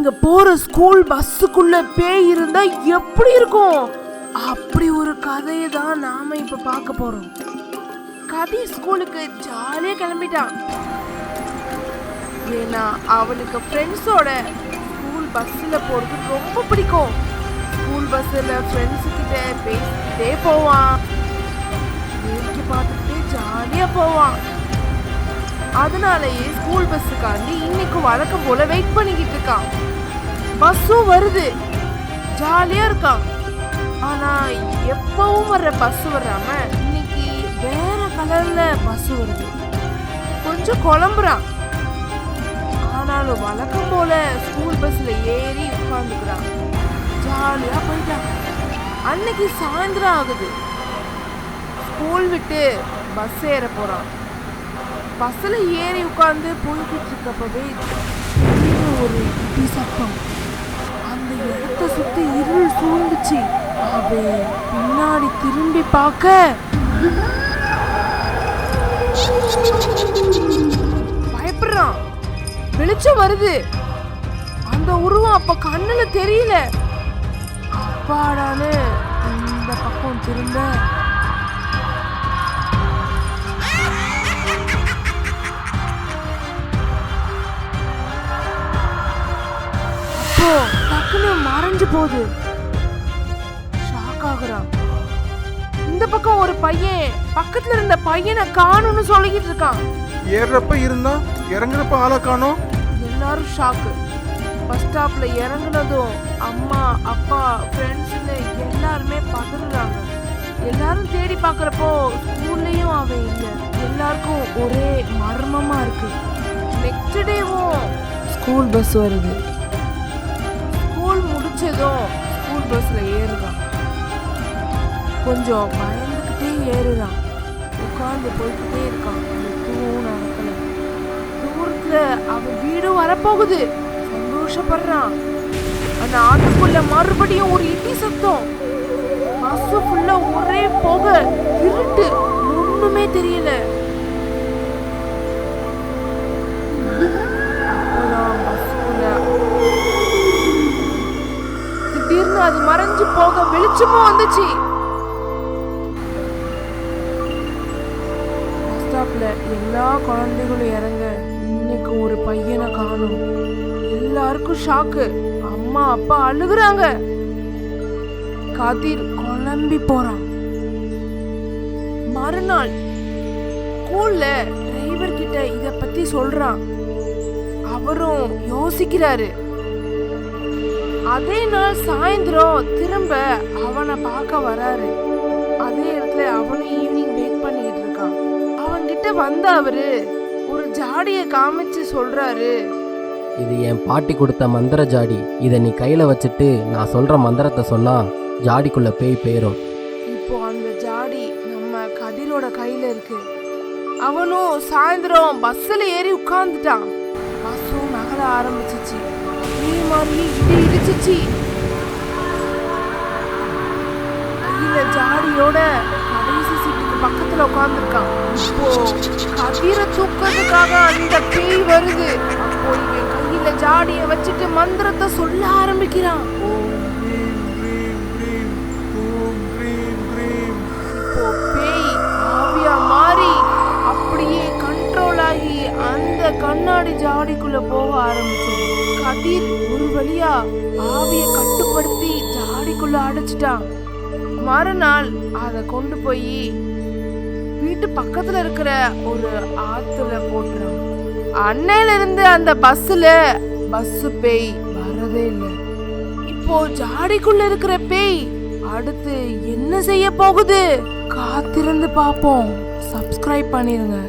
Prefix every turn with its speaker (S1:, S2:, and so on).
S1: நீங்க போற ஸ்கூல் பஸ்ஸுக்குள்ள பேய் இருந்தா எப்படி இருக்கும்? அப்படி ஒரு கதையை தான் நாம இப்ப பார்க்க போறோம். கதி ஸ்கூலுக்கு ஜாலியா கிளம்பிட்டான். ஏன்னா அவனுக்கு ஃப்ரெண்ட்ஸோட ஸ்கூல் பஸ்ஸில் போகிறது ரொம்ப பிடிக்கும். ஸ்கூல் பஸ்ஸில் ஃப்ரெண்ட்ஸுக்கிட்ட பேசிக்கிட்டே போவான். வேடிக்கை பார்த்துக்கிட்டே ஜாலியாக போவான். அதனாலேயே ஸ்கூல் பஸ்ஸுக்காண்டி இன்னைக்கு வழக்கம் போல வெயிட் பண்ணிக்கிட்டு இருக்கான். பஸ்ஸும் வருது. ஜாலியாக இருக்கான். ஆனால் எப்பவும் வர்ற பஸ் வராம இன்னைக்கு வேற கலர்ல பஸ் வருது. கொஞ்சம் குழம்புறான். ஆனாலும் வழக்கம் போல ஸ்கூல் பஸ்ல ஏறி உட்காந்துக்கிறான் ஜாலியா போயிட்டான். அன்னைக்கு சாயந்தரம் ஆகுது. ஸ்கூல் விட்டு பஸ் ஏற போறான். பஸ்ஸில் ஏறி உட்காந்து போய்கிட்டு இருக்கப்பவே ஒரு இடி சத்தம் அந்த இடத்த சுற்றி இருள் சூழ்ந்துச்சு. அவன் பின்னாடி திரும்பி பார்க்க. பயப்படுறான். வெளிச்சம் வருது. அந்த உருவம் அப்ப கண்ணுல தெரியல. அப்பாடான்னு இந்த பக்கம் திரும்ப டக்குன்னு மறைஞ்சு போகுது. ஷாக் ஆகுறான் இந்த பக்கம் ஒரு பையன் பக்கத்துல இருந்த பையனை காணும்னு சொல்லிக்கிட்டு இருக்கான்.
S2: ஏறுறப்ப இருந்தா இறங்குறப்ப ஆளை காணோம்.
S1: எல்லாரும் ஷாக்கு பஸ் ஸ்டாப்ல இறங்குனதும் அம்மா அப்பா ஃப்ரெண்ட்ஸ்னு எல்லாருமே பதறுறாங்க. எல்லாரும் தேடி பார்க்கறப்போ ஸ்கூல்லையும் அவன் இல்லை. எல்லாருக்கும் ஒரே மர்மமா இருக்கு. நெக்ஸ்ட் டேவும் ஸ்கூல் பஸ் வருது. ஸ்கூல் ஸ்கூல் பஸ்ல ஏறுதான். கொஞ்சம் பயந்துக்கிட்டே ஏறுதான். உட்கார்ந்து போய்கிட்டே இருக்கான். எதுவும் நடக்கல தூரத்துல அவன் வீடு வரப்போகுது. சந்தோஷப்படுறான். அந்த ஆட்டுக்குள்ள மறுபடியும் ஒரு இடி சத்தம். பஸ் ஃபுல்லா ஒரே போக இருட்டு. ஒண்ணுமே தெரியல. மறைஞ்சு போக வெளிச்சமும் வந்துச்சு. ஸ்டாப்ல எல்லா குழந்தைகளும் இறங்க இன்னைக்கு ஒரு பையனை காணும். எல்லாருக்கும் ஷாக்கு அம்மா அப்பா அழுகுறாங்க. கதிர் குழம்பி போறான். மறுநாள் ஸ்கூல்ல டிரைவர் கிட்ட இத பத்தி சொல்றான். அவரும் யோசிக்கிறாரு. அதே நாள் சாயந்தரம் திரும்ப அவனை பார்க்க வராரு. அதே இடத்துல அவனும் ஈவினிங் வெயிட் பண்ணிட்டு இருக்கான். அவன்கிட்ட வந்த அவரு ஒரு ஜாடியை காமிச்சு சொல்றாரு.
S3: இது என் பாட்டி கொடுத்த மந்திர ஜாடி. இதை நீ கையில் வச்சுட்டு நான் சொல்கிற மந்திரத்தை சொன்னா ஜாடிக்குள்ள பேய் போயிடும்
S1: இப்போ அந்த ஜாடி நம்ம கதிரோட கையில இருக்கு. அவனும் சாயந்தரம் பஸ்ஸில் ஏறி உட்கார்ந்துட்டான். பஸ்ஸும் நகர ஆரம்பிச்சிச்சு. அதே மாதிரி இடி இடிச்சிச்சு. கையில ஜாடியோட கடைசி சீட்டுக்கு பக்கத்துல உட்கார்ந்துருக்கான். இப்போ கதிரை தூக்கிறதுக்காக அந்த பேய் வருது. அப்போ இவன் கையில ஜாடியை வச்சுட்டு மந்திரத்தை சொல்ல ஆரம்பிக்கிறான். இப்போ பேய் ஆவியா மாறி அப்படியே கண்ட்ரோல் ஆகி அந்த கண்ணாடி ஜாடிக்குள்ள போக ஆரம்பிச்சது. கதிர் ஒரு வழியா ஆவிய கட்டுப்படுத்தி ஜாடிக்குள்ள அடைச்சிட்டான். மறுநாள் அதை கொண்டு போய் வீட்டு பக்கத்துல இருக்கிற ஒரு ஆத்துல போட்டுறான். அன்னையில இருந்து அந்த பஸ்ல பஸ் பேய் வரதே இல்லை. இப்போ ஜாடிக்குள்ள இருக்கிற பேய் அடுத்து என்ன செய்ய போகுது? காத்திருந்து பாப்போம் சப்ஸ்கிரைப் பண்ணிருங்க.